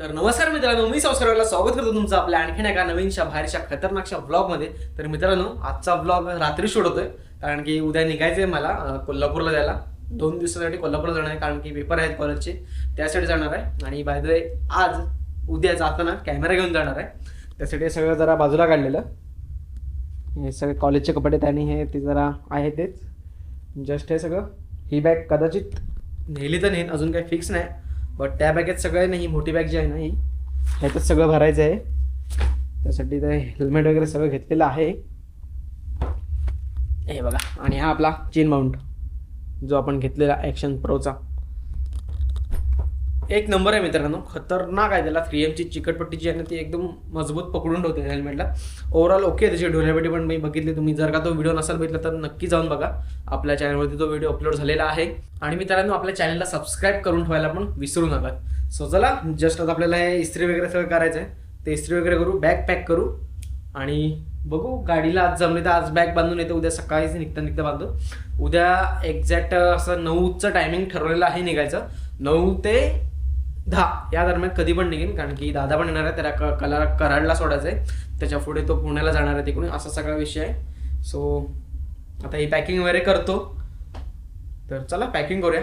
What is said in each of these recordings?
तर नमस्कार मित्रांनो मी संस्कारला स्वागत करतो तुमचं आपल्या आणखीन एका नवीनशा बाहेरशा खतरनाकशा ब्लॉगमध्ये तर मित्रांनो आजचा ब्लॉग रात्री शूट होतोय कारण की उद्या निघायचंय मला कोल्हापूरला जायला. दोन दिवसासाठी कोल्हापूरला जाणार आहे कारण की पेपर आहेत कॉलेजचे त्यासाठी जाणार आहे. आणि बाय द वे आज उद्या जाताना कॅमेरा घेऊन जाणार आहे. त्यासाठी हे सगळं जरा बाजूला काढलेलं. हे सगळे कॉलेजचे कपडे त्यांनी हे ते जरा आहे तेच. जस्ट हे सगळं. ही बॅग कदाचित नेली तर नेन अजून काही फिक्स नाही. बट त्या बॅगेत सगळं नाही ही मोठी बॅग जी आहे ना ही ह्याच्यात सगळं भरायचं आहे. त्यासाठी ते हेल्मेट वगैरे सगळं घेतलेलं आहे. हे बघा. आणि हा आपला चेन माउंट जो आपण घेतलेला ॲक्शन प्रोचा एक नंबर आहे मित्रांनो. खतरनाक आहे त्याला थ्री एमची चिकटपट्टी जी आहे ना ती एकदम मजबूत पकडून ठेवते हेल्मेटला ओव्हरऑल ओके त्याची ढोल्यापट्टी पण मी बघितली. तुम्ही जर का तो व्हिडिओ नसाल बघितला तर नक्की जाऊन बघा. आपल्या चॅनलवरती तो व्हिडिओ अपलोड झालेला आहे. आणि मित्रांनो आपल्या चॅनलला सबस्क्राईब करून ठेवायला पण विसरू नका. सो चला जस्ट आता आपल्याला हे इस्त्री वगैरे सगळं करायचं आहे ते इस्त्री वगैरे करू बॅग पॅक करू. आणि बघू गाडीला आज जमले तर आज बॅग बांधून येते. उद्या सकाळीच निघता निघता बांधतो. उद्या एक्झॅक्ट असं नऊचं टायमिंग ठरवलेलं आहे निघायचं. नऊ ते दहा. या दरम्यान कधी पण निघेन कारण की दादा पण येणार आहे त्याला क कला कराडला सोडायचं आहे त्याच्या पुढे तो पुण्याला जाणार आहे तिकडून. असा सगळा विषय आहे. सो आता ही पॅकिंग वगैरे करतो. तर चला पॅकिंग करूया.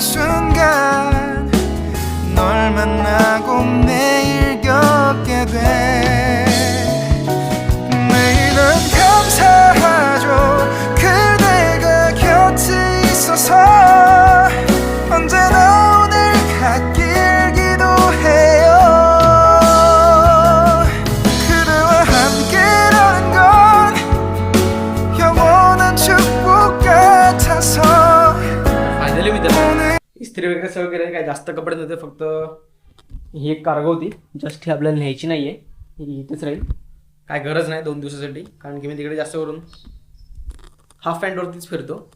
순간 널 만나 जास्त कपडे नव्हते फक्त. ही एक कार्गो होती. जस्ट ही आपल्याला न्यायची नाही आहे ही इथेच राहील. काय गरज नाही दोन दिवसासाठी कारण की मी तिकडे जास्त करून हाफ पॅन्टवरतीच फिरतो.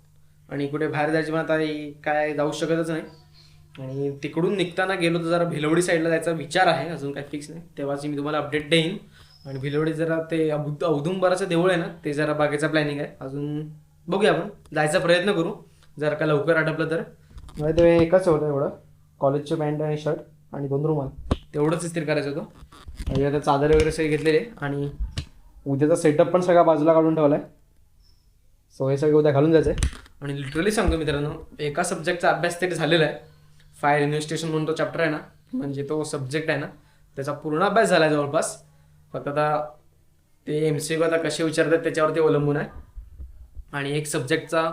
आणि कुठे बाहेर जायची पण आता काय जाऊ शकतच नाही. आणि तिकडून निघताना गेलो तर जरा भिलवडी साईडला जायचा विचार आहे अजून काय फिक्स नाही. तेव्हाची मी तुम्हाला अपडेट देईन. आणि भिलवडी जरा ते औद- औदुंबराचं देऊळ आहे ना ते जरा बागेचा प्लॅनिंग आहे. अजून बघूया आपण. जायचा प्रयत्न करू. जर का लवकर आटपलं तर. ते एकच होतं एवढं? कॉलेजचे पॅन्ट आणि शर्ट आणि दोन रुमाल. तेवढंच इस्त्री करायचं होतं? आणि आता चादर वगैरे सगळे घेतलेले आणि उद्याचा सेटअप पण सगळा बाजूला काढून ठेवला आहे सो हे सगळं उद्या घालून जायचं आहे आणि लिटरली सांगतो मित्रांनो एका सब्जेक्टचा अभ्यास तरी झालेला आहे. फायर इन्व्हेस्टिगेशन म्हणून तो चॅप्टर आहे ना म्हणजे तो सब्जेक्ट आहे ना त्याचा पूर्ण अभ्यास झाला आहे जवळपास. फक्त आता ते एम सी आता कसे विचारतात त्याच्यावरती अवलंबून आहे. आणि एक सब्जेक्टचा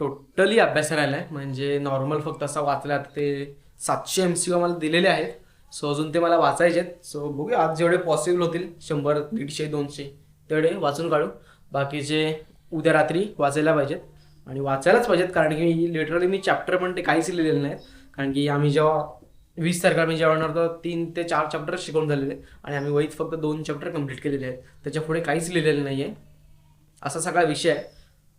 टोटली अभ्यास राहिला आहे म्हणजे नॉर्मल फक्त असा वाचला ते सातशे एम सी मला दिलेले आहेत. सो अजून ते मला वाचायचे आहेत. सो बघूया. आज जेवढे पॉसिबल होतील शंभर दीडशे दोनशे तेवढे वाचून काढू. बाकीचे उद्या रात्री वाचायला पाहिजेत. आणि वाचायलाच पाहिजेत कारण की लिटरली मी चॅप्टर पण ते काहीच लिहिलेले नाहीत. कारण की आम्ही जेव्हा वीस तारखेला मी जेव्हा येणार तीन ते चार चॅप्टर शिकवून झालेले आहेत. आणि आम्ही वहीत फक्त दोन चॅप्टर कंप्लीट केलेले आहेत. त्याच्या पुढे काहीच लिहिलेलं नाही आहे असा सगळा विषय आहे.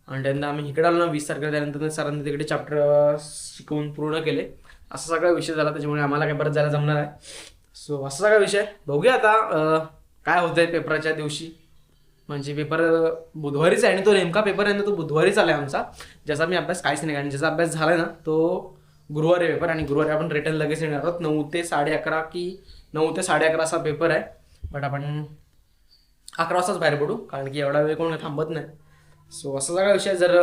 आणि त्यांना आम्ही इकडे आलो ना वीस तारखेला त्यानंतर सरांनी तिकडे चॅप्टर शिकवून पूर्ण केले. असा सगळा विषय झाला त्याच्यामुळे आम्हाला काय परत जायला जमणार आहे. सो असा सगळा विषय. बघूया आता काय होतंय पेपराच्या दिवशी. म्हणजे पेपर बुधवारीच आहे आणि तो नेमका पेपर आहे ना तो बुधवारीच आला आहे आमचा. ज्याचा मी अभ्यास काहीच नाही आणि ज्याचा अभ्यास झाला ना तो गुरुवारी पेपर आणि गुरुवारी आपण रिटर्न लगेच येणार आहोत. नऊ ते साडे अकरा की नऊ ते साडे अकरा असा पेपर आहे. बट आपण अकरा वाजताच बाहेर पडू कारण की एवढा वेळ कोण थांबत नाही. सो असा सगळा विषय जर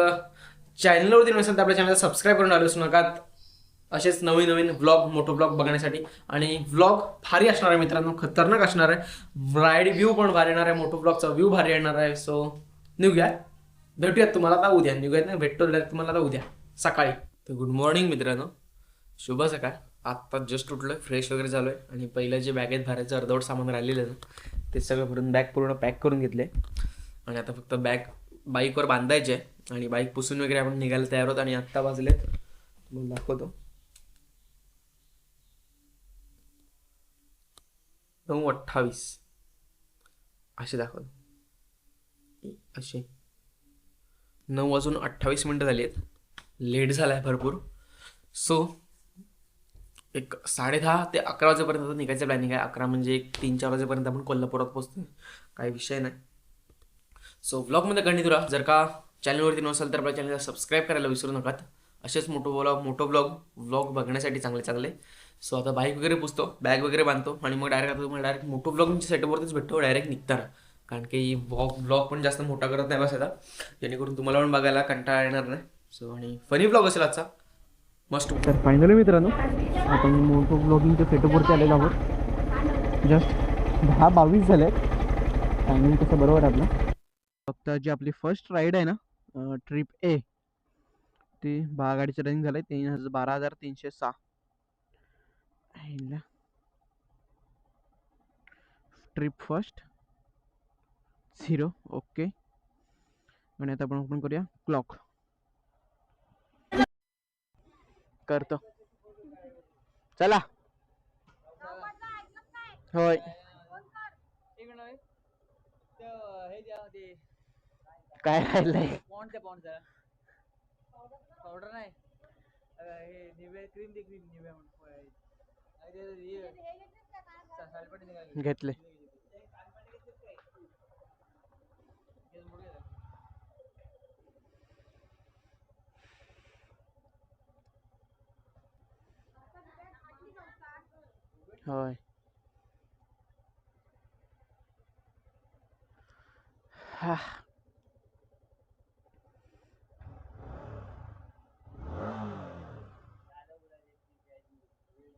चॅनलवरती नसेल तर आपल्या चॅनलला सबस्क्राईब करून आलोच नका. असेच नवीन नवीन व्लॉग मोठो ब्लॉग बघण्यासाठी. आणि व्लॉग भारी असणार आहे मित्रांनो खतरनाक असणार आहे. राईड व्ह्यू पण भारी येणार आहे मोठो ब्लॉगचा व्ह्यू भारी येणार आहे. सो निघूया भेटूयात तुम्हाला आता उद्या. निघूयात नाही भेटतो तुम्हाला आता उद्या सकाळी. तर गुड मॉर्निंग मित्रांनो. शुभ सकाळ. आत्ता जस्ट उठलोय फ्रेश वगैरे झालो आहे आणि पहिलं जे बॅगेत भरायचं अर्धवट सामान राहिलेलं आहे ना ते सगळं भरून बॅग पूर्ण पॅक करून घेतले. आणि आता फक्त बॅग बाईकवर बांधायचे आहे. आणि बाईक पुसून वगैरे आपण निघायला तयार होत आणि आत्ता वाजलेत. मग दाखवतो. नऊ अठ्ठावीस. असे दाखवतो असे नऊ वाजून अठ्ठावीस मिनटं झाली आहेत. लेट झाला आहे भरपूर. सो एक साडे दहा ते अकरा वाजेपर्यंत निघायचं प्लॅनिंग आहे. अकरा म्हणजे एक तीन चार वाजेपर्यंत आपण कोल्हापुरात पोहोचतो काही विषय नाही. सो व्लॉगमध्ये कंटिन्यू राहा जर का चॅनलवरती नसाल तर आपल्या चॅनलला सबस्क्राईब करायला विसरू नका. असेच मोठो ब्लॉग मोठो ब्लॉग व्लॉग बघण्यासाठी चांगले चांगले. सो आता बाईक वगैरे पुसतो बॅग वगैरे बांधतो आणि मग डायरेक्ट आता तुम्हाला डायरेक्ट मोठो ब्लॉग तुमच्या सेटअपवरतीच भेटतो डायरेक्ट निघताना. कारण की व्लॉग ब्लॉग पण जास्त मोठा करत नाही बस आता. जेणेकरून तुम्हाला पण बघायला कंटाळा येणार नाही. सो आणि फनी ब्लॉग असेल आजचा. मस्ट तर फायनली मित्रांनो आपण मोठो ब्लॉगिंगच्या सेटअपवरती आलेलो आहोत. जस्ट दहा बावीस झाले टायमिंग कसं बरोबर आहे आपलं? फक्त जी आपली फर्स्ट राईड आहे ना ट्रिप ए ती गाडीचं रनिंग झालं. आहे तीन हजार बारा हजार तीनशे सहा. ट्रिप फर्स्ट झिरो ओके आणि आता आपण ओपन करूया. क्लॉक करतो. चला. होय. काय राहिलंय? पावडर नाही. हे क्रीम दे क्रीम निव्या घेतले केस मोठे झाले. होय हा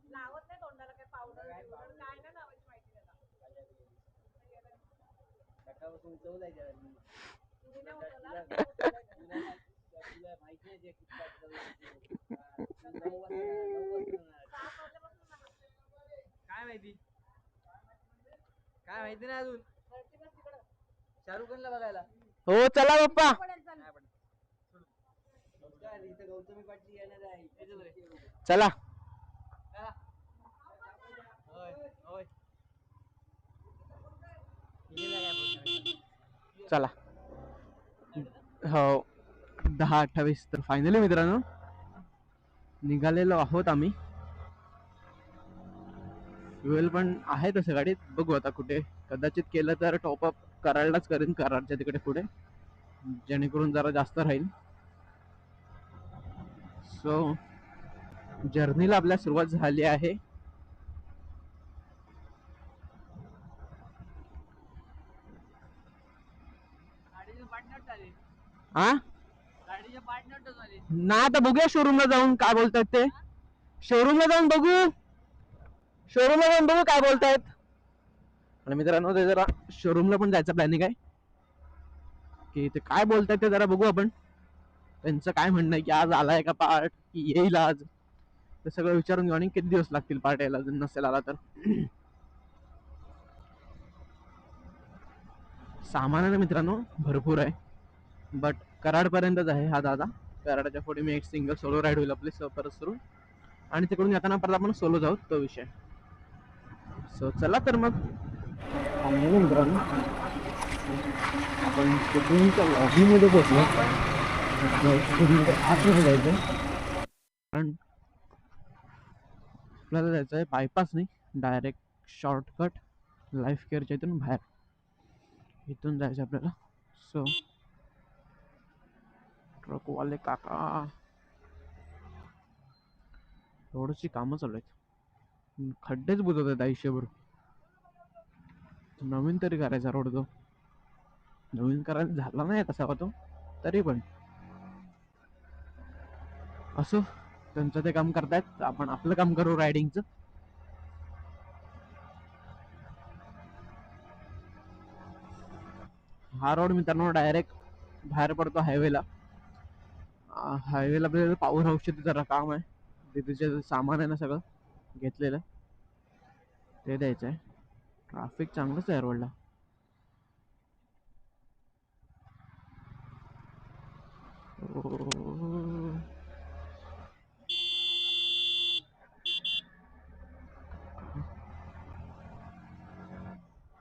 सकाळपासून चव जायची आधी. तुला- तुला- तुला माहिती आहे जे किती वाजता जायचं. हा, नऊ वाजता- नऊ वाजता. काय माहिती? काय माहिती नाही अजून? शाहरुख खानला बघायला. हो चला इथं गौतमी पाटील येणार आहे. चला. होय होय हिला काय बोलणार? चला. हो. दहा अठ्ठावीस तर फायनली मित्रांनो. निघालेलो आहोत आम्ही. फ्युएल पण आहे तसं गाडीत. बघू आता कुठे. कदाचित केलं तर टॉपअप करायलाच करेन कराडच्या तिकडे पुढे. जेणेकरून जरा जास्त राहील. सो जर्नीला आपल्या सुरुवात झाली आहे गाडीचे पार्टनर झाले हा ना आता बघूया शोरूमला जाऊन काय बोलतायत ते. शोरूमला जाऊन बघू. शोरूमला जाऊन बघू काय बोलतायत आणि मित्रांनो ते जरा शोरूमला पण जायचं प्लॅनिंग आहे. की ते काय बोलतायत ते जरा बघू आपण. त्यांचं काय म्हणणं आहे की आज आलाय का पार्ट की येईल आज? ते सगळं विचारून घेऊ. आणि किती दिवस लागतील पार्ट यायला? जर नसेल आला तर. सामान आहे ना मित्रांनो भरपूर आहे. बट कराडपर्यंतच आहे हा दादा. कराडाच्या पुढे मी एक सिंगल सोलो राईड होईल आपली स- परत सुरू. आणि तिकडून येताना परत आपण सोलो जाऊ तो विषय. सो चला तर मग. मित्रांनो आपण लॉबीमध्ये पोहोचलो आतमध्ये जायचं. कारण आपल्याला जायचं आहे बायपास नाही डायरेक्ट शॉर्टकट लाईफ केअरच्या इथून बाहेर. इथून जायचं आपल्याला. सो ट्रकवाले काका रोडची कामं चालू आहेत. खड्डेच बुजवत आहेत आयुष्यभर. नवीन तरी करायचा रोड तो. नवीन करायला झाला नाही तसा तो तरी पण. असो त्यांचं ते काम करतायत आपण आपलं काम करू रायडिंगचं. हा रोड मित्रांनो डायरेक्ट बाहेर पडतो हायवेला हायवेला आपल्याला पॉवर हाऊसचे जरा काम आहे. तिथे जे सामान आहे ना सगळं घेतलेलं ते द्यायचं आहे ट्राफिक चांगलंच आहे रोडला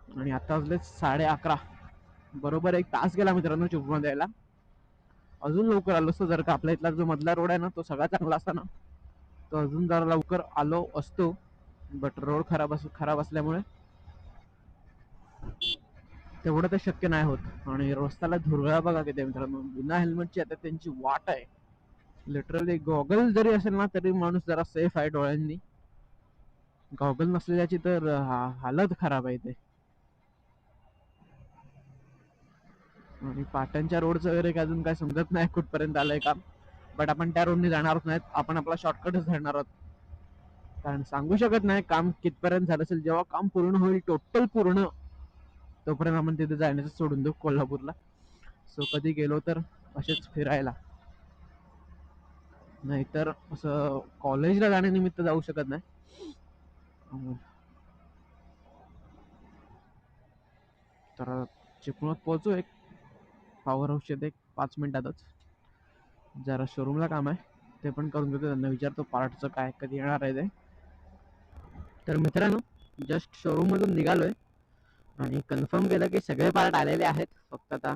आणि आता वाजले साडे अकरा. बरोबर एक तास गेला मित्रांनो चिपळूण द्यायला. अजून लवकर आलो असतो. जर का आपल्या इथला जो मधला रोड आहे ना तो सगळा चांगला असता ना तो अजून जरा लवकर आलो असतो. बट रोड खराब अस खराब असल्यामुळे तेवढं ते शक्य नाही होत. आणि रस्त्याला धुरगळा बघा किती मित्रांनो. बिना हेल्मेटची आता त्यांची वाट आहे. लिटरली गॉगल जरी असेल ना तरी माणूस जरा सेफ आहे डोळ्यांनी. गॉगल नसलेल्याची तर हालत खराब आहे ते आणि पाटणच्या रोडचं वगैरे काय अजून काय समजत नाही कुठपर्यंत आलंय काम. बट आपण त्या रोडने जाणारच नाहीत. आपण आपला शॉर्टकटच धरणार आहोत. कारण सांगू शकत नाही काम कितपर्यंत झालं असेल. जेव्हा काम पूर्ण होईल टोटल पूर्ण तोपर्यंत आपण तिथे जाण्याचं सोडून देऊ कोल्हापूरला. सो कधी गेलो तर असेच फिरायला. नाहीतर असं कॉलेजला जाण्यानिमित्त जाऊ शकत नाही. तर चिपळूणात पोहोचू एक पॉवर हाऊसचे येते पाच मिनिटातच. जरा शोरूमला काम आहे. ते पण करून घेतो त्यांना. विचारतो पार्टचं काय कधी येणार आहे ते. तर मित्रांनो जस्ट शोरूममधून निघालोय. आणि कन्फर्म केलं की सगळे पार्ट आलेले आहेत. फक्त आता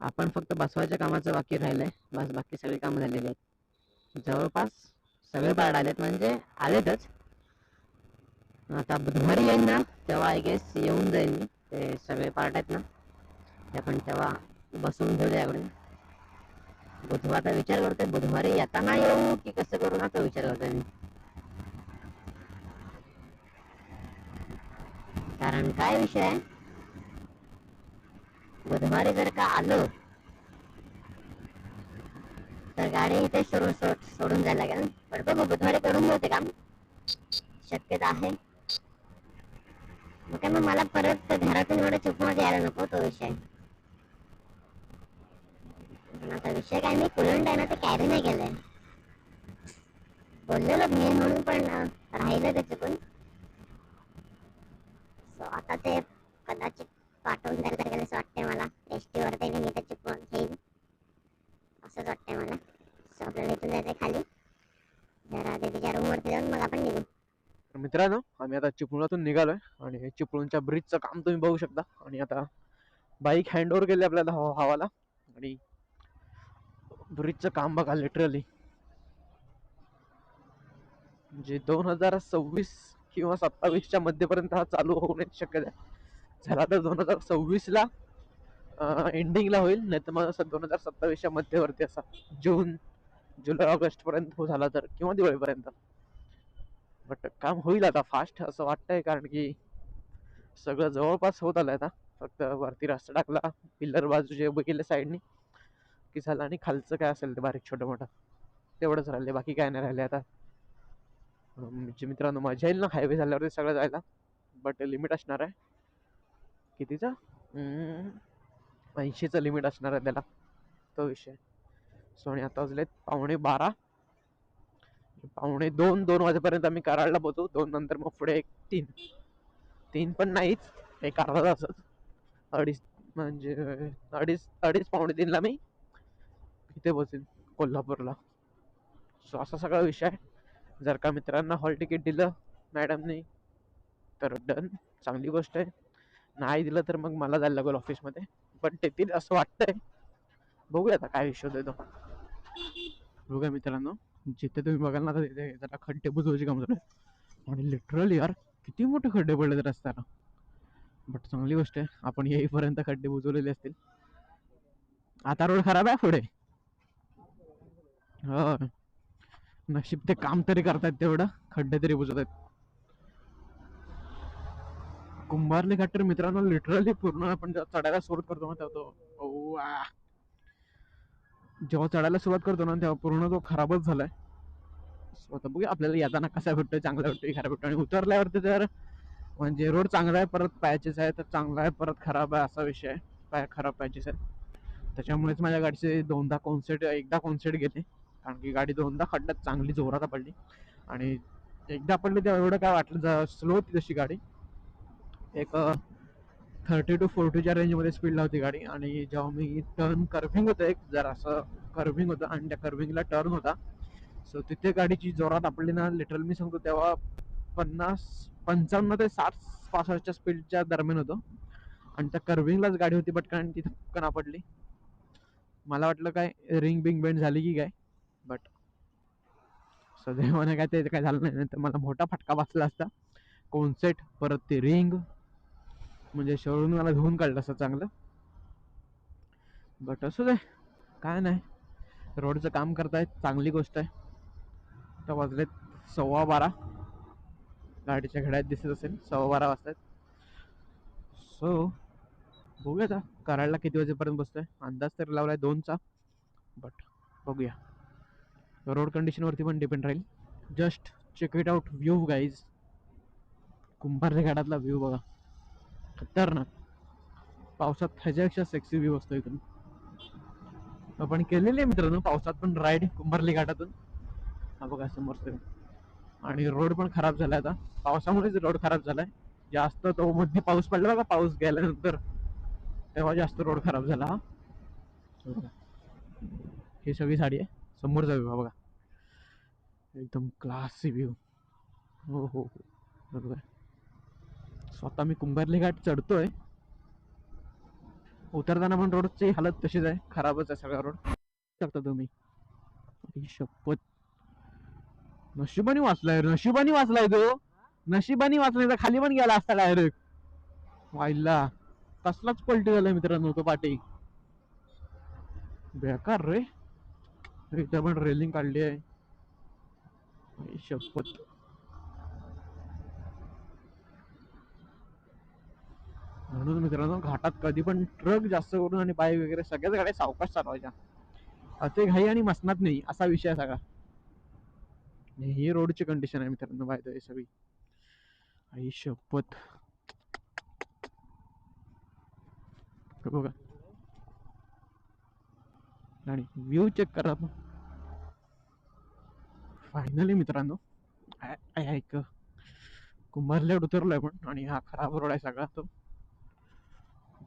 आपण फक्त बसवायच्या कामाचं बाकी राहिलंय. बस बाकी सगळे कामं झालेली आहेत. जवळपास सगळे पार्ट आलेत म्हणजे आलेतच. आता बुधवारी येईन ना तेव्हा आय गेस येऊन जाईल मी. ते सगळे पार्ट आहेत ना. ते आपण तेव्हा बसून ठेवले याकडे बुधवारचा विचार करतोय बुधवारी येताना येऊ की कसं करू ना तो विचार करतोय मी. कारण काय विषय? आहे बुधवारी जर का आलो तर गाडी इथे सोडून सोड- सोडून जायला लागेल. पण बघू बुधवारी करून घेते काम. शक्यता आहे. मग काय मग मला परत घरातून एवढं चुकमध्ये यायला नको तो विषय. पण आता विषय काय? मी कुलंड आहे ना ते कॅरी नाही केलंय. बोललेलो मी म्हणून पण राहिलं ते चुकून. सो आता ते कदाचित पाठवून द्यायला लागेल असं वाटतंय मला. एस टी वर मी ते चुकून घेईन. असंच वाटतंय मला. सो आपल्याला इथून जायचं खाली. जरा दीदीच्या रूम वरती जाऊन मग आपण निघू. मित्रांनो आम्ही आता चिपळूणातून निघालोय आणि चिपळूणच्या ब्रिजचं काम तुम्ही बघू शकता. आणि आता बाईक हँड ओव्हर केली आपल्याला हवाला. आणि ब्रिजचं काम बघा लिटरली म्हणजे दोन हजार सव्वीस किंवा सत्तावीसच्या मध्यपर्यंत हा चालू होण्याची शक्यता आहे. झाला तर दोन हजार सव्वीसला एंडिंगला होईल नाही तर मग असं दोन हजार सत्तावीसच्या मध्यवर्ती असा जून जुलै ऑगस्टपर्यंत हो झाला तर किंवा दिवाळीपर्यंत. बट काम होईल आता फास्ट असं वाटतंय कारण की सगळं जवळपास होत आलं आता. फक्त वरती रस्ता टाकला पिल्लर बाजूचे बघितले साईडनी की झालं आणि खालचं काय असेल ते बारीक छोटं मोठं? तेवढंच राहिले बाकी काय नाही राहिले आता. म्हणजे मित्रांनो मजा येईल ना हायवे झाल्यावरती सगळं जायला बट लिमिट असणार आहे. कितीचं? ऐंशीचं लिमिट असणार आहे त्याला. तो विषय. सो आणि आता वाजले पावणे बारा. पावणे दोन दोन वाजेपर्यंत आम्ही कराडला पोहोचू. दोन नंतर मग पुढे एक तीन. तीन पण नाहीच एक अर्धा तासच. अडीच म्हणजे अडीच अडीच पावणे तीनला मी इथे बसेल कोल्हापूरला. सो असा सगळा विषय आहे. जर का मित्रांना हॉल तिकीट दिलं मॅडमनी तर डन चांगली गोष्ट आहे. नाही दिलं तर मग मला जायला लागेल ऑफिसमध्ये पण तेथील असं वाटतंय. बघूया आता काय विषय देतो. बघूया मित्रांनो. जिथे तुम्ही बघाल ना तर तिथे जरा खड्डे बुजवायची काम आहे आणि लिटरली यार किती मोठे खड्डे पडले तर रस्त्याला. बट चांगली गोष्ट आहे. आपण येईपर्यंत खड्डे बुजवलेले असतील. आता रोड खराब आहे पुढे. हो. नशीब ते काम तरी करतायत तेवढं खड्डे तरी बुजवत आहेत कुंभारली घाट तर मित्रांनो लिटरली पूर्ण आपण जेव्हा चढायला सुरुवात करतो ना तेव्हा तो जेव्हा चढायला सुरुवात करतो ना तेव्हा पूर्ण तो खराबच झालाय. स्वतः बघूया आपल्याला येताना कसा भेटतोय चांगला भेटतोय खराब भेटतो आणि उतरल्यावरती तर म्हणजे रोड चांगला आहे परत पॅचेस आहे तर चांगला आहे परत खराब आहे असा विषय आहे. पाय खराब पॅचेस आहे. त्याच्यामुळेच माझ्या गाडीचे दोनदा कॉन्सेट एकदा कॉन्सेट गेले. कारण की गाडी दोनदा खड्ड्यात चांगली जोरात पडली. आणि एकदा पडली तेव्हा एवढं काय वाटलं स्लो होती तशी गाडी. एक थर्टी टू फोर्टीच्या रेंजमध्ये स्पीड लावती गाडी. आणि जेव्हा मी टर्न कर्व्हिंग होतं एक जर असं कर्व्हिंग होतं आणि त्या कर्व्हिंगला टर्न होता सो तिथे गाडीची जोरात आपली ना लिटरल मी सांगतो तेव्हा पन्नास पंचावन्न ते साठ पासष्टच्या स्पीडच्या दरम्यान होतं. आणि त्या कर्व्हिंगलाच गाडी होती पटकन आणि ती धपकन आपडली मला वाटलं काय रिंग बिंग बेंड झाली की काय. सदैवाने काय त्याचं काय झालं नाही. नाही तर मला मोठा फटका बसला असता. कोनसेट परत ते रिंग म्हणजे शोरूम मला धुवून काढलं असं चांगलं. बट असू दे काय नाही. रोडचं काम करतायत चांगली गोष्ट आहे. तर वाजलेत सव्वा बारा. गाडीच्या घड्यात दिसत असेल सव्वा बारा वाजतायत. सो बघूया आता कराडला किती वाजेपर्यंत बसतोय? अंदाज तरी लावलाय दोनचा. बट बघूया. रोड कंडिशनवरती पण डिपेंड राहील. Just check it out view guys कुंभारच्या घाटातला व्ह्यू बघा. खतरनाक. पावसात ह्याच्यापेक्षा सेक्सी व्ह्यू असतो इथून. आपण केलेली आहे मित्रांनो पावसात पण राईड कुंभारली घाटातून. हा बघा समोर आणि रोड पण खराब झाला आता. पावसामुळेच रोड खराब झालाय. जास्त तो मध्ये पाऊस पडला बघा पाऊस गेल्यानंतर. तेव्हा जास्त रोड खराब झाला हा. ही सगळी साडी आहे. समोरचा व्ह्यू बघा. एकदम क्लासी व्ह्यू हो हो हो. बरोबर. स्वतः मी कुंभारली घाट चढतोय. उतरताना पण रोडची हालत तशीच आहे. खराबच आहे सगळा रोड. करता तुम्ही? शपथ. नशिबानी वाचलाय नशिबानी वाचलाय तो. नशिबानी वाचलाय तर खाली पण गेला असता डायरेक्ट व्हायला कसलाच पलटी झालाय मित्रांनो तो पाटी. बेकार रे. इथं पण रेलिंग काढली आहे. शपथ. म्हणून मित्रांनो घाटात कधी पण ट्रक जास्त करून आणि बाईक वगैरे सगळ्याच गाड्या सावकाश चालवायच्या. असे घाई आणि मसनात नाही असा विषय आहे सगळा. ही रोडची कंडिशन आहे मित्रांनो बाय द सगळी. आई शपथ. हे बघा. आणि व्ह्यू चेक करा फायनली मित्रांनो आय- आय- ऐक कुंभारलेट उतरलोय पण आणि हा खराब रोड आहे सगळा तो.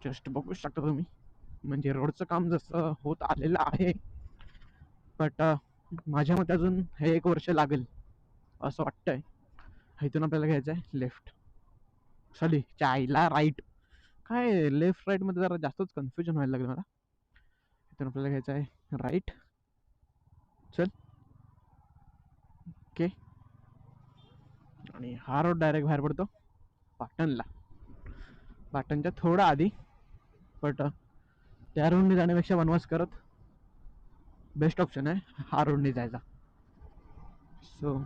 जस्ट बघू शकता तुम्ही. म्हणजे रोडचं काम जसं होत आलेलं आहे बट माझ्या मते अजून हे एक वर्ष लागेल असं वाटतंय. इथून आपल्याला घ्यायचं आहे लेफ्ट सॉरी चायला राईट काय लेफ्ट राईटमध्ये जरा जास्तच कन्फ्युजन व्हायला लागलं मला. इथून आपल्याला घ्यायचं आहे राईट चल. ओके. आणि हा रोड डायरेक्ट बाहेर पडतो. पाटणला. पाटणच्या थोडा आधी. बट uh, त्या रोडने जाण्यापेक्षा वनवास करत बेस्ट ऑप्शन आहे हा रोडने जायचा. सो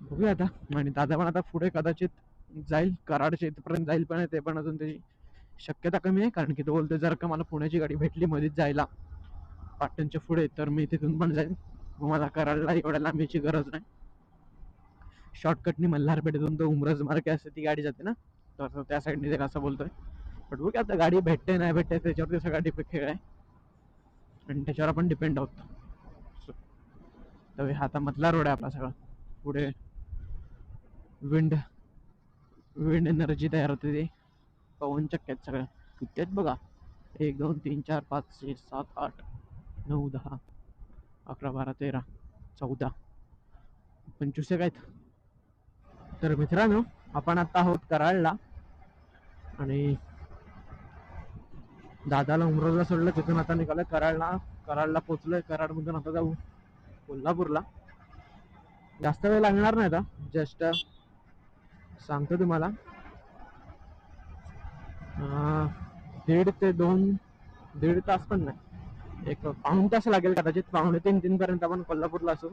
बघूया आता. आणि दादा पण आता पुढे कदाचित जाईल. कराडच्या इथपर्यंत जाईल पण ते पण अजून त्याची शक्यता कमी आहे. कारण की तो बोलतो जर का मला पुण्याची गाडी भेटली मध्येच जायला पाटणच्या पुढे तर मी तिथून पण जाईन. मला कराडला एवढ्या लांबीची गरज नाही. शॉर्टकटनी मल्हारपेठेतून तो उमरज मार्गे असते ती गाडी जाते ना? तर त्या साईडने ते असं बोलतोय. बट बघ आता गाडी भेटते नाही भेटते त्याच्यावरती सगळा डिपेंड खेळ आहे. आणि त्याच्यावर आपण डिपेंड आहोत. तर हा आता मधला रोड आहे आपला सगळा. पुढे विंड विंड एनर्जी तयार होते ते. पवन चक्क्यात सगळ्या कित्येत बघा? एक दोन तीन चार पाच सहा सात आठ नऊ दहा. अकरा बारा तेरा चौदा पंचवीस एक आहेत. तर मित्रांनो आपण आता आहोत कराडला. आणि दादाला उमरजला सोडलं तिथून आता निघालं कराडला. कराडला पोचलोय कराडमधून आता जाऊ कोल्हापूरला. जास्त वेळ लागणार नाही आता जस्ट सांगतो तुम्हाला. दीड ते दोन दीड तास पण नाही. एक पाऊण तास लागेल कदाचित. पाहुणे तीन तीन पर्यंत आपण कोल्हापूरला असू.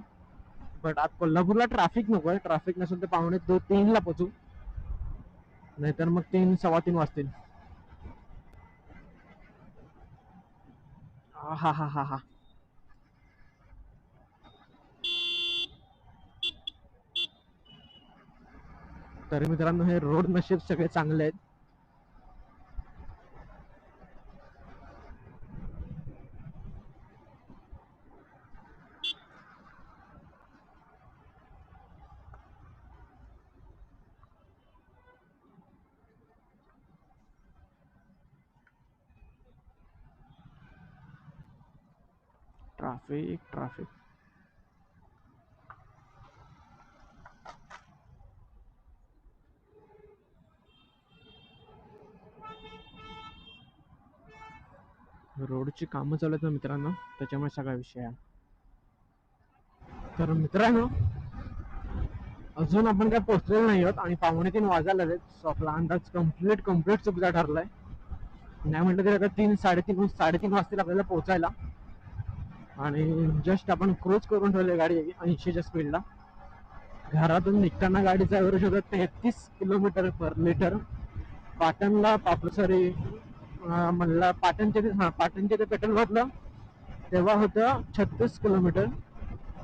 बट आज कोल्हापूरला ट्रॅफिक नको आहे. ट्रॅफिक नसेल तर पाहुणे दो तीनला पोचू. नाहीतर मग तीन सव्वा तीन वाजतील. हा हा हा हा. तरी मित्रांनो हे रोड नशीब सगळे चांगले आहेत. Traffic traffic. रोडची कामं चालू आहेत ना मित्रांनो त्याच्यामुळे सगळा विषय आहे. तर मित्रांनो अजून आपण काय पोहोचलेलो नाही आहोत आणि पावणे तीन वाजायला आहेत सो आपला अंदाज कंप्लीट कंप्लीट चुकीचा ठरलाय. नाही म्हटलं तरी आता तीन साडेतीन साडेतीन वाजतील आपल्याला पोहोचायला. आणि जस्ट आपण क्रोज करून ठेवले गाडी ऐंशीच्या स्पीडला घरातून निघताना गाडीचा ॲव्हरेज होता तेहतीस किलोमीटर पर लिटर पाटणला पाप सॉरी म्हणला पाटणच्या ते हां पाटणच्या ते पेट्रोल भरलं. तेव्हा होतं छत्तीस किलोमीटर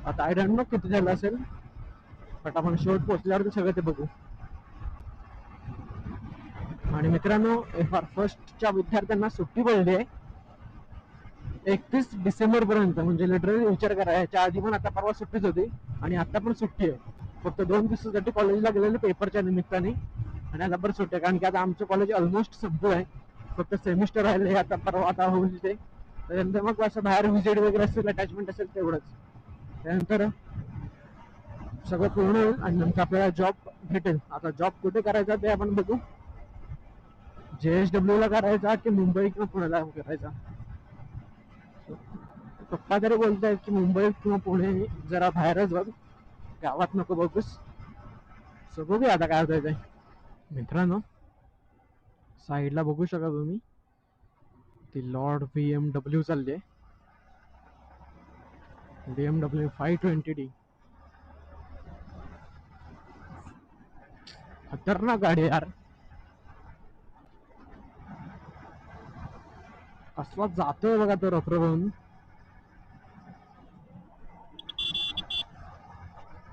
आता आय डोंट नो किती झालं असेल? बट आपण शेवट पोहोचल्यावर सगळं ते बघू. आणि मित्रांनो एफ आर फर्स्टच्या विद्यार्थ्यांना सुट्टी पडली आहे. एकतीस डिसेंबर पर्यंत म्हणजे लिटरली विचार करा याच्या आधी पण आता परवा सुट्टीच होती आणि आता पण सुट्टी आहे. फक्त दोन दिवसासाठी कॉलेजला गेलेले पेपरच्या निमित्ताने आणि आता परत सुट्टी आहे. कारण की आता आमचं कॉलेज ऑलमोस्ट संपलं आहे. फक्त सेमिस्टर राहिले आता परवा आता होईल ते त्यानंतर मग असं बाहेर व्हिजिट वगैरे असेल अटॅचमेंट असेल तेवढंच. त्यानंतर सगळं पूर्ण होईल आणि नंतर आपल्याला जॉब भेटेल. आता जॉब कुठे करायचा ते आपण बघू. जे एस डब्ल्यू ला करायचा की मुंबई किंवा पुण्याला करायचा? पप्पा तरी बोलतायत की मुंबई किंवा पुणे जरा बाहेरच बघ. गावात नको बघूस. सो बघूया आता काय होतंय ते. मित्रांनो साईडला बघू शका तुम्ही. ती लॉर्ड बी एम डब्ल्यू चालली आहे B M W five twenty D. खतरनाक गाडी यार. कसला जातोय बघा तो रफरवून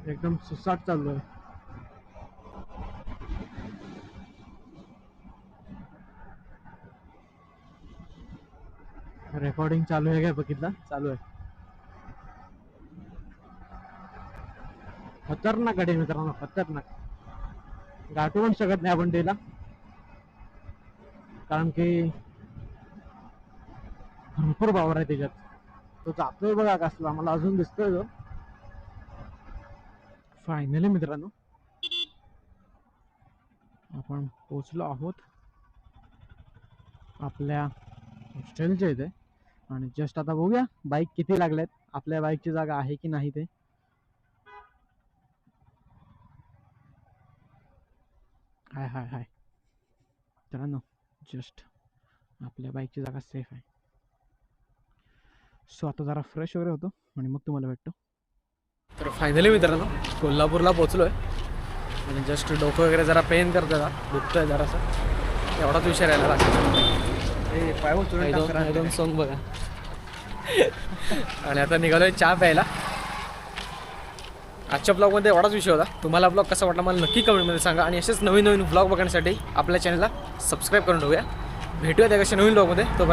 एकदम सुसाट चाललोय. रेकॉर्डिंग चालू आहे काय बघितलं? चालू आहे. खतरनाक गाडी मित्रांनो खतरनाक. गाठू पण शकत नाही आपण त्याला कारण की भरपूर वावर आहे त्याच्यात. तो जातोय बघा कसला मला अजून दिसतोय तो. फायनली मित्रांनो आपण पोचलो आहोत आपल्या हॉस्टेलच्या इथे. आणि जस्ट आता बघूया बाईक किती लागल्यात आपल्या बाईकची जागा आहे की नाही ते. हाय हाय हाय. मित्रांनो जस्ट आपल्या बाईकची जागा सेफ आहे. सो आता जरा फ्रेश वगैरे होतो आणि मग तुम्हाला भेटतो. तर फायनली मित्रांनो कोल्हापूरला पोचलो आहे आणि जस्ट डोकं वगैरे जरा पेन करतं का दुखतंय जरासं. एवढाच विषय राहिला बाकी पाय एकदम सॉंग बघा. आणि आता निघालोय चहा प्यायला. आजच्या ब्लॉगमध्ये एवढाच विषय होता. तुम्हाला ब्लॉग कसा वाटला मला नक्की कमेंटमध्ये सांगा. आणि असेच नवीन नवीन ब्लॉग बघण्यासाठी आपल्या चॅनलला सबस्क्राईब करून ठेवूया. भेटूया त्या कशा नवीन ब्लॉगमध्ये तोपर्यंत